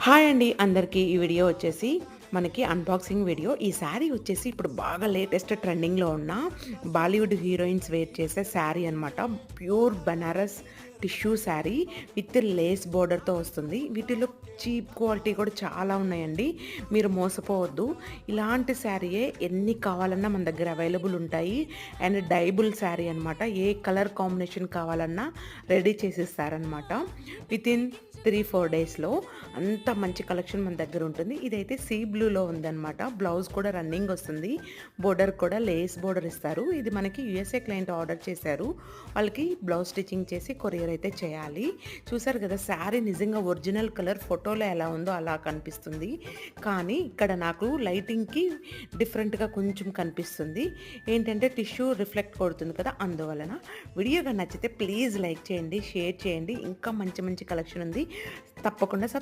Hi అండి అందరికీ ఈ వీడియో వచ్చేసి మనకి అన్బాక్సింగ్ వీడియో ఈ శారీ వచ్చేసి ఇప్పుడు బాగా లేటెస్ట్ ట్రెండింగ్లో ఉన్న బాలీవుడ్ హీరోయిన్స్ వేర్ చేసే శారీ అనమాట pure Banaras tissue sari with lace బోర్డర్తో వస్తుంది. వీటిలో చీప్ క్వాలిటీ కూడా చాలా ఉన్నాయండి. మీరు మోసపోవద్దు. ఇలాంటి శారీయే ఎన్ని కావాలన్నా మన దగ్గర అవైలబుల్ ఉంటాయి. అండ్ డైబుల్ శారీ అనమాట ఏ కలర్ కాంబినేషన్ కావాలన్నా రెడీ చేసిస్తారనమాట విత్ ఇన్ త్రీ ఫోర్ డేస్లో అంత మంచి కలెక్షన్ మన దగ్గర ఉంటుంది. ఇదైతే సీ బ్లూ బ్లూలో ఉందన్నమాట. బ్లౌజ్ కూడా రన్నింగ్ వస్తుంది. బోర్డర్ కూడా లేస్ బోర్డర్ ఇస్తారు. ఇది మనకి యుఎస్ఏ క్లయింట్ ఆర్డర్ చేశారు. వాళ్ళకి బ్లౌజ్ స్టిచ్చింగ్ చేసి కొరియర్ అయితే చేయాలి. చూసారు కదా శారీ నిజంగా ఒరిజినల్ కలర్ ఫోటోలో ఎలా ఉందో అలా కనిపిస్తుంది. కానీ ఇక్కడ నాకు లైటింగ్కి డిఫరెంట్గా కొంచెం కనిపిస్తుంది. ఏంటంటే టిష్యూ రిఫ్లెక్ట్ కొడుతుంది కదా అందువలన. వీడియోగా నచ్చితే ప్లీజ్ లైక్ చేయండి షేర్ చేయండి. ఇంకా మంచి మంచి కలెక్షన్ ఉంది. తప్పకుండా సబ్స్క్రైబ్